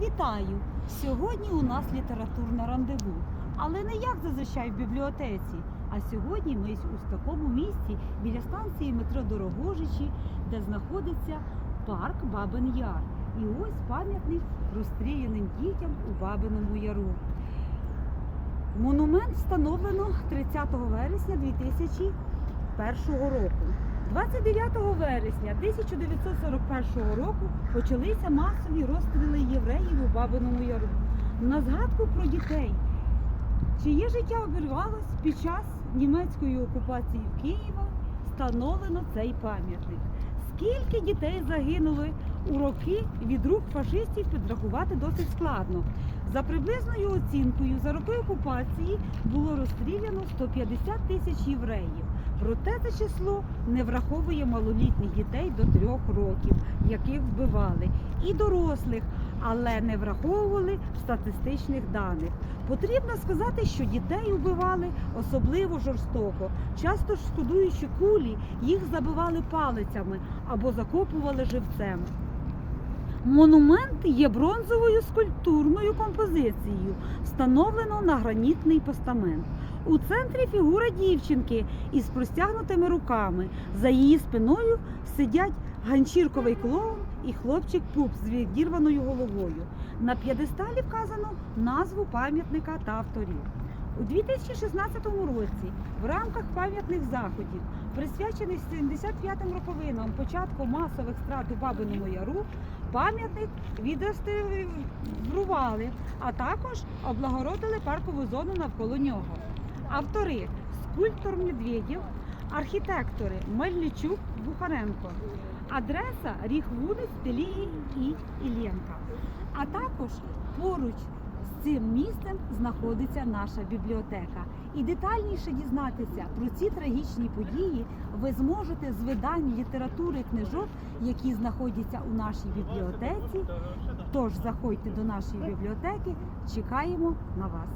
Вітаю! Сьогодні у нас літературне рандеву. Але не як зазвичай в бібліотеці. А сьогодні ми у такому місці біля станції метро Дорогожичі, де знаходиться парк Бабин Яр. І ось пам'ятник розстріляним дітям у Бабиному Яру. Монумент встановлено 30 вересня 2001 року. 29 вересня 1941 року почалися масові розстріли євреїв Бабиному Яру. На згадку про дітей, чиє життя обірвалось під час німецької окупації Києва, встановлено цей пам'ятник. Скільки дітей загинули у роки від рук фашистів підрахувати досить складно. За приблизною оцінкою, за роки окупації було розстріляно 150 тисяч євреїв. Проте це число не враховує малолітніх дітей до трьох років, яких вбивали, і дорослих, але не враховували статистичних даних. Потрібно сказати, що дітей вбивали особливо жорстоко. Часто шкодуючи кулі, їх забивали палицями або закопували живцем. Монумент є бронзовою скульптурною композицією, встановлено на гранітний постамент. У центрі фігура дівчинки із простягнутими руками. За її спиною сидять ганчірковий клоун і хлопчик пуп з відірваною головою. На п'єдесталі вказано назву пам'ятника та авторів. У 2016 році в рамках пам'ятних заходів, присвячених 75-м роковинам початку масових страт у Бабиному Яру, пам'ятник відреставрували, а також облагородили паркову зону навколо нього. Автори скульптор Медведєв, архітектори Мельничук, Бухаренко. Адреса Ріг вулиць Телії і Ілєнка. А також поруч з цим місцем знаходиться наша бібліотека. І детальніше дізнатися про ці трагічні події ви зможете з видань літератури книжок, які знаходяться у нашій бібліотеці. Тож заходьте до нашої бібліотеки, чекаємо на вас.